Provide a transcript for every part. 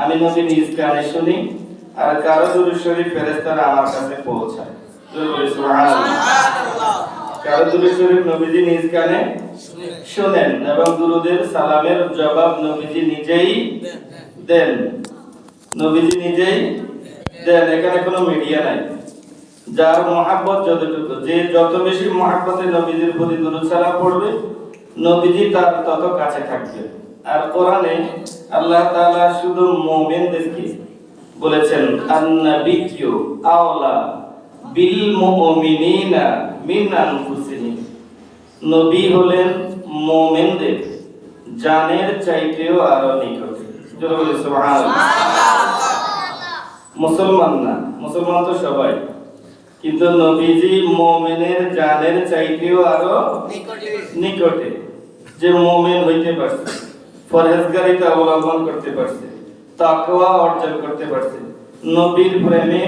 আমি নবী নিজ কানে শুনি, আর কারও দুরূদ শরীফ ফেরেশতারা আমার কাছে পৌঁছায়। কারও দুরূদ শরীফ নবীজি নিজ কানে শুনেন এবং দুরুদের সালামের জবাব নবীজি নিজেই দেন। নবীজি নিজেই দেন, এখানে কোনো মিডিয়া নাই। যার মহাব্বত যতটুকু, যে যত বেশি মহাব্বতে নবীজির প্রতি দুরূদ সালাম পড়বে, নবীজি তার তত কাছে থাকবে। আর কোরআনে আল্লাহ তাআলা শুধু মুমিনদেরকে বলেছেন আন্নাবিয়্যু আওলা বিল মুমিনিনা মিন আনফুসিহিম নবী হলেন মুমিনদের জানের চাইতেও আরও নিকটে। জোরে বলি সুবহানাল্লাহ। মুসলমান না মুসলমান তো সবাই। কিন্তু নবীজি মুমিনের জানের চাইতেও আরও নিকটে যে মুমিন হইতে পারছে। ফরহেজগারিতা অবলম্বন করতে পারছে তাকওয়া অর্জন করতে পারছে। নবীর প্রেমে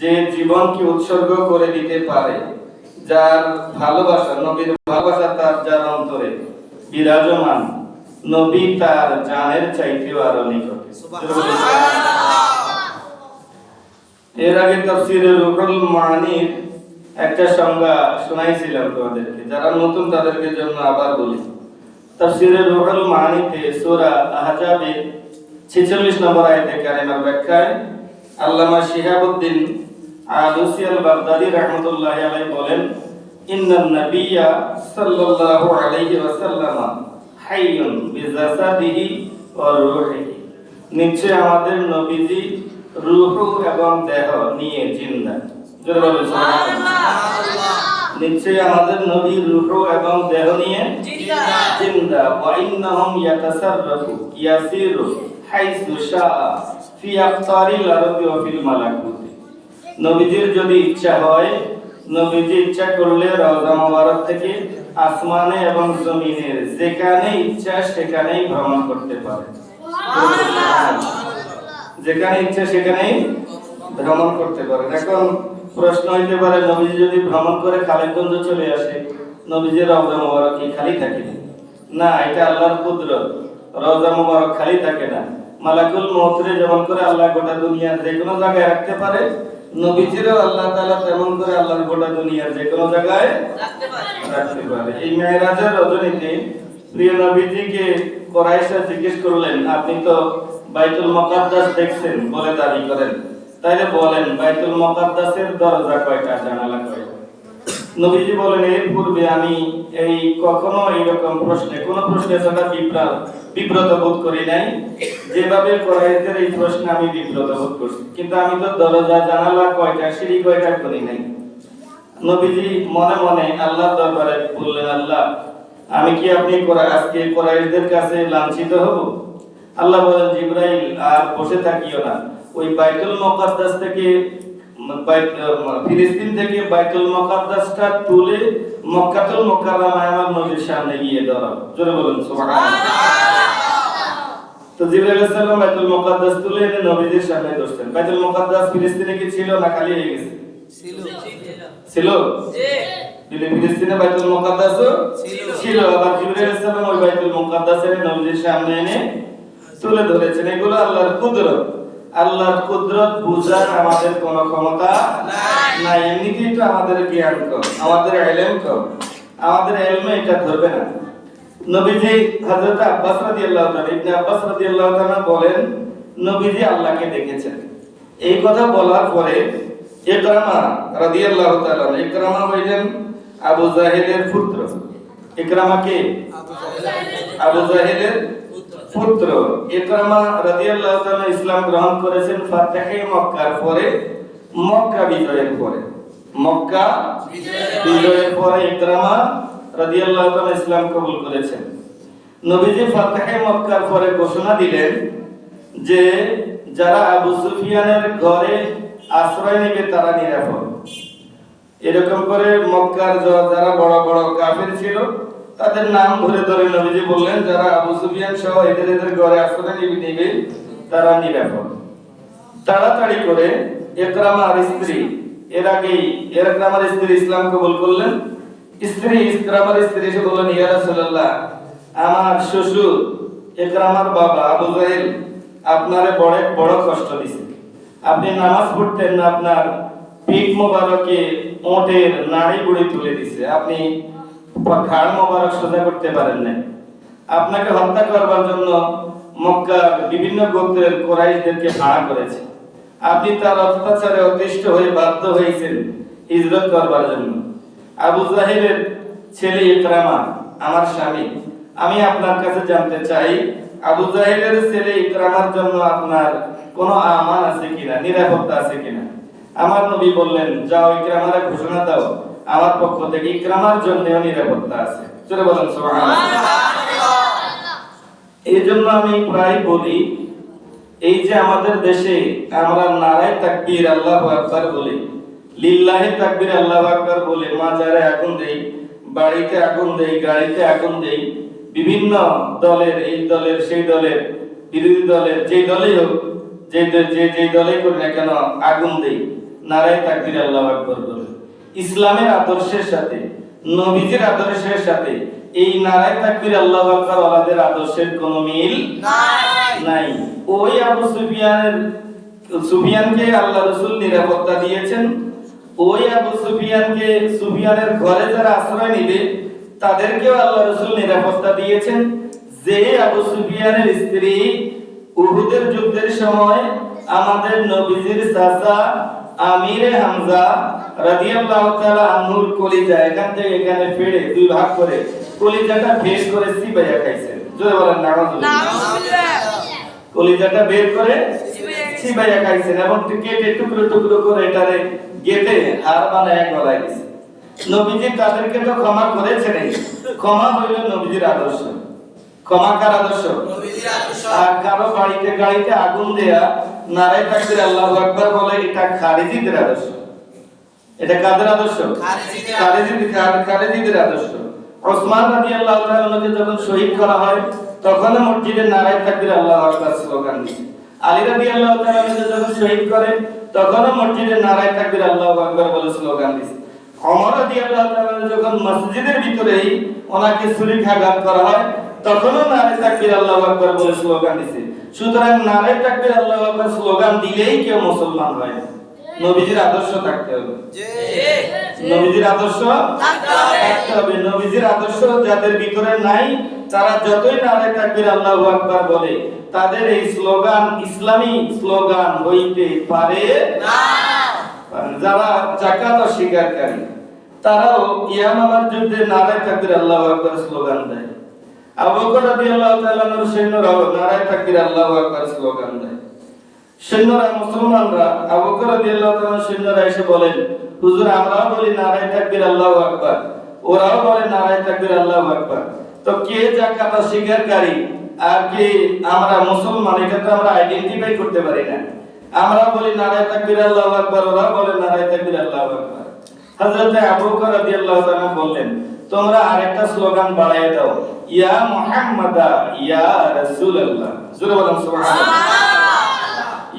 যে জীবনকে উৎসর্গ করে দিতে পারে যার ভালোবাসা নবীর ভালোবাসা তার যার অন্তরে বিরাজমান নবী তার জানের চাইতেও আরও নিকটে। এর আগে তাফসিরে রুহুল মানির একটা সংজ্ঞা শোনাইছিলাম তোমাদেরকে যারা নতুন তাদেরকে জন্য আবার বলি। তাফসিরে রুহুল মানিতে সূরা আহজাবের 46 নম্বর আয়াতে কারিমার ব্যাখ্যায় আল্লামা শিহাবউদ্দিন আলুসি আল বাগদাদি রাহমাতুল্লাহি আলাইহি বলেন, ইন্নান নাবিয়্যা সাল্লাল্লাহু আলাইহি ওয়াসাল্লাম হাইয়ুন বিজাসাদিহি ওয়া রূহিহি। নিশ্চয় আমাদের নবীজি রূহ এবং দেহ নিয়ে জিন্দা। সুবহানাল্লাহ। নিশ্চয় আমাদের নবী রূহ এবং দেহ নিয়ে? জিন্দা। ওয়া ইন্নাহুম ইয়াতাসাররাফু ইয়াসিরু হাইসু শাআ ফি আফতারিল আরদি ওয়া ফিল মালাকুতি। নবীজির যদি ইচ্ছা হয় নবীজি ইচ্ছা করলে রওজা মোবারক থেকে আসমানে এবং জমিনের যেখানে ইচ্ছা সেখানেই ভ্রমণ করতে পারে। যেখানে ইচ্ছা সেখানেই ভ্রমণ করতে পারে। এখন প্রশ্ন হইতে পারে নবীজি যদি ভ্রমণ করে খালিগঞ্জ চলে আসে নবীজির রওজা মোবারক কি খালি থাকে না? এটা আল্লাহর কুদরত। রওজা মোবারক খালি থাকে না। মালাকুল মৌতরে যেমন করে আল্লাহ গোটা দুনিয়ার যে কোনো জায়গায় রাখতে পারে নবীজিরও আল্লাহ তাআলা তেমন করে আল্লাহর গোটা দুনিয়ার যে কোনো জায়গায় রাখতে পারে। এই মেয়েরাজের রজনীতে প্রিয় নবীজিকে কোরাইশা জিজ্ঞেস করলেন আপনি তো বাইতুল মুকাদ্দাস দেখছেন বলে দাবি করেন। তাইলে বলেন, বাইতুল মুকাদ্দাসের দরজা কয়টা, জানালা কয়টা? নবীজি বলেন, এর পূর্বে আমি এই কখনো এইরকম প্রশ্নে, কোন প্রশ্নে ছাড়া বিপ্রাত বিব্রত বোধ করি নাই। যেভাবে কোরাইশদের এই প্রশ্নে আমি বিব্রত বোধ করছি। কিন্তু আমি তো দরজা, জানালা কয়টা, সিঁড়ি কয়টা করি নাই। নবীজি মনে মনে আল্লাহ দরবারে বললেন, আল্লাহ, আমি কি আপনি আজকে কোরাইশদের কাছে লাঞ্ছিত হব? আল্লাহ বলেন, জিব্রাইল, আর বসে থাকিও না। ওই বাইতুল মুকাদ্দাস থেকে ফিলিস্তিন থেকে বাইতুল মুকাদ্দাসটা তুলে মক্কাতুল মুকাররমায় আমার নবীর সামনে গিয়ে দাঁড়াও জোরে বলুন সুবহানাল্লাহ। তো জিবরাইল আলাইহিস সালাম বাইতুল মুকাদ্দাস তুলে এনে নবীজির সামনে বাইতুল মুকাদ্দাস ফিলিস্তিনে কি ছিল না খালি হয়ে গেছে? ছিল। দিলে ফিলিস্তিনে বাইতুল মুকাদ্দাস ছিল। আবার জিবরাইল আলাইহিস সালাম ওই বাইতুল মুকাদ্দাসের নবীজির সামনে এনে তুলে ধরেছেন। এগুলো আল্লাহর কুদরত। আল্লাহর কুদরত বুঝার আমাদের কোনো ক্ষমতা না এমনিতেই তো আমাদের জ্ঞান কম আমাদের ইলম কম। আমাদের ইলমে এটা ধরবে না। নবীজি হযরত আব্বাস রাদিয়াল্লাহু তাআলা ইবনে আব্বাস রাদিয়াল্লাহু তাআলা বলেন নবীজি আল্লাহকে দেখেছেন। এই কথা বলার পরে ইকরামা রাদিয়াল্লাহু তাআলা ইকরামা হইলেন আবু জাহেলের পুত্র। ইকরামা কে? আবু জাহেলের পুত্র। ইকরামা রাদিয়াল্লাহু তাআলা ইসলাম গ্রহণ করেছেন ফাতহে মক্কার পরে। মক্কা বিজয়ের পরে। মক্কা বিজয়ের পরে ইকরামা রাদিয়াল্লাহু তাআলা ইসলাম কবুল করেছেন। নবীজি ফাতহে মক্কার পরে ঘোষণা দিলেন যে, যারা আবু সুফিয়ানের ঘরে আশ্রয় নেবে তারা নিরাপদ। এরকম করে মক্কার যারা বড় বড় কাফের ছিল তাদের নাম ধরে ধরে নবীজি বললেন, যারা আবু সুফিয়ান সহ এদের এদের ঘরে আশ্রয় নিবে তারা নিরাপদ তাড়াতাড়ি করে একরামার স্ত্রী, এর আগেই একরামার স্ত্রী ইসলাম কবুল করলেন। স্ত্রী ইকরামার স্ত্রী এসে বললেন, ইয়া রাসূলুল্লাহ, আমার শ্বশুর একরামার বাবা আবু জাহেল আপনারে বড় বড় কষ্ট দিছে। আপনি নামাজ পড়তেন না, আপনার পিঠ মোবারকে ওটের নাড়ি বুড়ি তুলে দিছে। আপনি ঘাড় মোবারক করতে পারেন না আপনাকে হত্যা করবার জন্য মক্কার বিভিন্ন গোত্রের কোরাইশদেরকে ভাড়া করেছে। আপনি তার অত্যাচারে অতিষ্ঠ হয়ে বাধ্য হয়েছেন হিজরত করবার জন্য। আবু জাহেলের ছেলে ইকরামা, আমার স্বামী, আমি আপনার কাছে জানতে চাই, আবু জাহেলের ছেলে ইকরামার জন্য আপনার কোনো আমান আছে কিনা, নিরাপত্তা আছে কিনা? আমার নবী বললেন, যাও ইকরামারে ঘোষণা দাও আমার পক্ষ থেকে ইকরামার জন্যও নিরাপত্তা আছে। চলে বলেন এই জন্য আমি প্রায় বলি এই যে আমাদের দেশে আমরা নারায় তাকবীর আল্লাহ আকবার বলি লিল্লাহে তাকবীর আল্লাহ আকবার বলে মাজারে আগুন দেই বাড়িতে আগুন দেই গাড়িতে আগুন দেই বিভিন্ন দলের এই দলের সেই দলের বিরোধী দলের যে দলেই হোক যে যে যে দলে করি না কেন আগুন দেই নারায় তাকবীর আল্লাহ আকবার বলে। ইসলামের আদর্শের সাথে নবীজির আদর্শের সাথে এই নারায় তাকবীর আল্লাহ আকবার ওয়ালাদের আদর্শের কোনো মিল নাই। ওই আবু সুফিয়ানের সুফিয়ানকে আল্লাহ রসুল নিরাপত্তা দিয়েছেন। ওই আবু সুফিয়ানকে সুফিয়ানের ঘরে যারা আশ্রয় নিবে তাদেরকেও আল্লাহ রসুল নিরাপত্তা দিয়েছেন। যে আবু সুফিয়ানের স্ত্রী উহুদের যুদ্ধের সময় আমাদের নবীজির চাচা আমিরে হামজা রাদিয়াল্লাহু তাআলা আনহুর কলিজা এখান থেকে এখানে ফেড়ে দুই ভাগ করে কলিজাটা বের করে সিবাইয়া খাইছেন। জোরে বলেন নাউজুবিল্লাহ কলিজাটা বের করে চিবাইয়া খাইছেন এবং কেটে টুকরো টুকরো করে এটারে গেটে হার বানায় গলায় দিছে। নবীজি তাদেরকে তো ক্ষমা করেছেন ক্ষমা হইল নবীজির আদর্শ। ক্ষমা কার আদর্শ। আর কারও বাড়িতে গাড়িতে আগুন দেয়া নারায় তাকবীর আল্লাহু আকবার বলে এটা খারিজিদের আদর্শ। এটা কাদের আদর্শ? খারিজিদের খারিজিদের আদর্শ। ওসমান রাদিয়াল্লাহু তাআলা ওনাকে যখন শহীদ করা হয় তখন মসজিদে নারায় তাকবীর আল্লাহু আকবার স্লোগান দিছে আলী রাদিয়াল্লাহু তাআলা ওনাকে যখন শহীদ করে তখন মসজিদে নারায় তাকবীর আল্লাহু আকবার বলে স্লোগান দিছে যখন মসজিদের ভিতরেই ওনাকে ছুরিকাঘাত করা হয় তখনও তাকবীর আল্লাহু আকবার বলে স্লোগান দিছে। সুতরাং তাকবীর আল্লাহু আকবার স্লোগান দিলেই কেউ মুসলমান হয় না। নবীজির আদর্শ থাকতে হবে। নবীজির আদর্শ থাকতে হবে। নবীজির আদর্শ যাদের ভিতরে নাই তারা যতই নারে তাকবীর আল্লাহু আকবার বলে তাদের এই স্লোগান ইসলামী স্লোগান হইতে পারে যারা জাকাত অস্বীকারী তারাও ইয়ামামার যুদ্ধে নারায় তাকবীর আল্লাহু আকবার স্লোগান দেয়। আবু বকর রাদিয়াল্লাহু তাআলা নর সৈন্যরাও নারায় তাকবীর আল্লাহু আকবার স্লোগান দেয়। সৈন্যরা, মুসলমানরা, আবু বকর রাদিয়াল্লাহু তাআলা সৈন্যরা এসে বলেন, হুজুর, আমরাও বলি নারায়ে তাকবীর আল্লাহু আকবার, ওরাও বলে নারায়ে তাকবীর আল্লাহু আকবার। তো কে জাকাত স্বীকারকারী আর কে আমরা মুসলমান এটা তো আমরা আইডেন্টিফাই করতে পারি না। আমরা বলি নারায়ে তাকবীর আল্লাহু আকবার ওরাও বলে নারায়ে তাকবীর আল্লাহু আকবার। হযরত আবু বকর রাদিয়াল্লাহু তাআলা বললেন তোমরা আরেকটা স্লোগান বাড়ায় দাও ইয়া মুহাম্মাদা ইয়া রাসূলুল্লাহ। জোরে বলেন সুবহানাল্লাহ।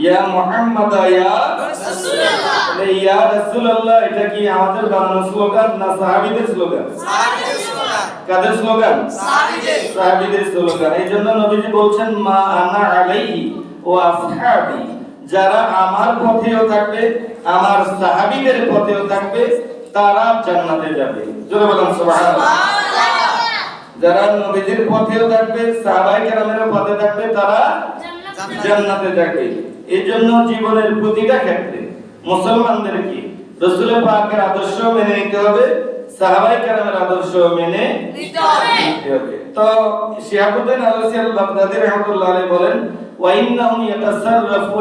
ইয়া মুহাম্মাদ ইয়া রাসূলুল্লাহ। তাহলে ইয়া রাসূলুল্লাহ এটা কি আমাদের বানানো স্লোগান না সাহাবীদের স্লোগান? সাহাবীদের স্লোগান। কাদের স্লোগান? সাহাবীদের। সাহাবীদের স্লোগান। এই জন্য নবীজি বলছেন মা আনা আলাইহি ও আসহাবি। যারা আমার পথেও থাকবে আমার সাহাবীদের পথেও থাকবে তারা জান্নাতে যাবে। জোরে বলুন সুবহানাল্লাহ। যারা নবীজির পথেও থাকবে সাহাবায়ে কেরামের পথে থাকবে তারা জান্নাতে থাকবে এই জন্য জীবনের প্রতিটা ক্ষেত্রে মুসলমানদের কি? রসুল পাকের আদর্শ মেনে নিতে হবে সাহাবাই কেরামের আদর্শ মেনে নিতে হবে। তো শিহাবুদ্দিন আলাসি আল বাগদাদি রাহমাতুল্লাহ আলাইহি বলেন ওয়া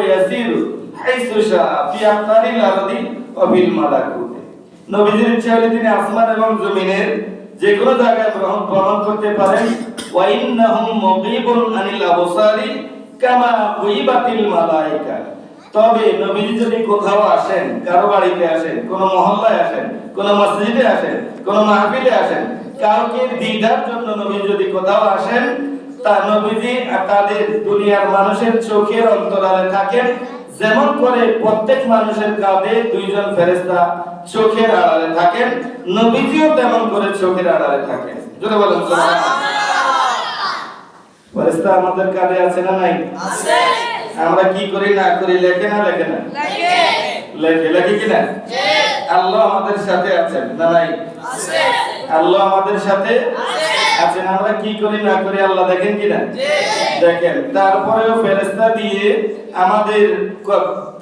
ইয়াসিরু হাইসু শাআ ফি আফতারিল আরদি ওয়া ফিল মালাকুত। নবীজির ইচ্ছা হলে তিনি আসমান এবং জমিনের যে কোনো জায়গায় ভ্রমণ ভ্রমণ করতে পারেন। ওয়া ইন্নাহুম মুগীবুন আনিল আবসারি কামা গুইবাতিল মালাইকা। তবে নবীজি যদি কোথাও আসেন, কারও বাড়িতে আসেন, কোন মহল্লায় আসেন, কোন মসজিদে আসেন, কোন মাহফিলে আসেন, কাউকে দিদার জন্য নবী যদি কোথাও আসেন তা নবীজি তাদের দুনিয়ার মানুষের চোখের অন্তরালে থাকেন। যেমন করে প্রত্যেক মানুষের কাঁধে দুইজন ফেরেশতা চোখের আড়ালে থাকেন নবীজিও তেমন করে চোখের আড়ালে থাকেন। যদি বলেন। আমাদের কাঁধে আছে না নাই? আছে। আমরা কি করি না করি লেখে না লেখে না? লেখে। লেখে কিনা আল্লাহ আমাদের সাথে আছেন না নাই? আল্লাহ আমাদের সাথে আছে। আছেন আমরা কি করি না করি আল্লাহ দেখেন কিনা? দেখেন তারপরেও ফেরেস্তা দিয়ে আমাদের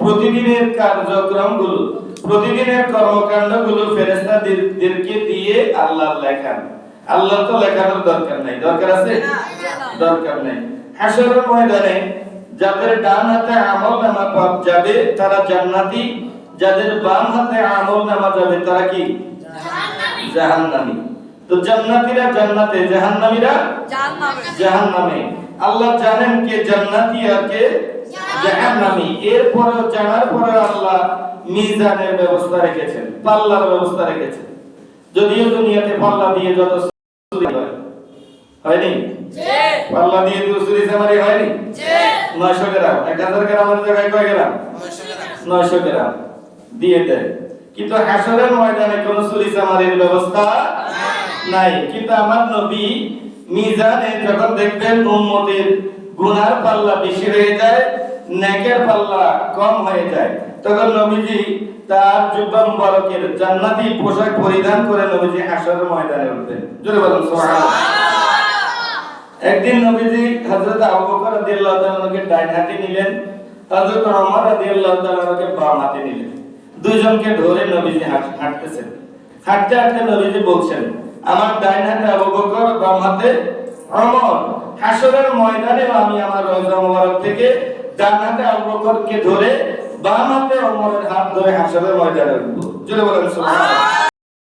প্রতিদিনের কার্যক্রমগুলো প্রতিদিনের কর্মকাণ্ডগুলো ফেরেস্তাদেরকে দিয়ে আল্লাহ লেখান। আল্লাহ তো লেখানোর দরকার নাই। দরকার আছে? দরকার নেই। হাসরের ময়দানে যাদের ডান হাতে আমল নামা পাপ যাবে তারা জান্নাতি। যাদের বাম হাতে আমল নামা যাবে তারা কি? জাহান্নামী। তো জান্নাতীরা জান্নাতে জাহান্নামীরা জাহান্নামে। আল্লাহ জানেন কে জান্নাতি আর কে জাহান্নামী। এরপরে জানার পরে আল্লাহ মিজানের ব্যবস্থা রেখেছেন পাল্লার ব্যবস্থা রেখেছেন। যদিও দুনিয়াতে পাল্লা দিয়ে যত হয়নি? পাল্লা দিয়ে তো চুরি চামারি হয়নি? নয়শো গ্রাম। এক হাজার গ্রামের জায়গায় কয় গ্রাম। নয়শো গ্রাম। দিয়ে দেয়। কিন্তু হাসরের ময়দানে কোন চুরি চামারির ব্যবস্থা নাই। কিন্তু আমার নবী মিজানে যখন দেখবেন উম্মতের গুনার পাল্লা বেশি হয়ে যায় নেকের পাল্লা কম হয়ে যায় তখন নবীজি তার জুব্বা মুবারকের জান্নাতি পোশাক পরিধান করে নবীজি হাসরের ময়দানে উঠবেন। জোরে বলুন সুবহানাল্লাহ। একদিন নবীজি হযরত আবু বকর রাদিয়াল্লাহু তাআলাকে ডান হাতে নিলেন হযরত ওমর রাদিয়াল্লাহু তাআলাকে বাম হাতে নিলেন। দুইজনকে ধরে নবীজি হাঁটতেছেন। হাঁটতে হাঁটতে নবীজি বলছেন আমার ডাইন হাতে আবু বকর, বাম হাতে অমর। হাসরের ময়দানে আমি আমার রোজা মোবারক থেকে ডান হাতে আবু বকরকে ধরে বাম হাতে অমরের হাত ধরে হাসরের ময়দানে উঠবো। জোরে বলেন, সুবহানাল্লাহ।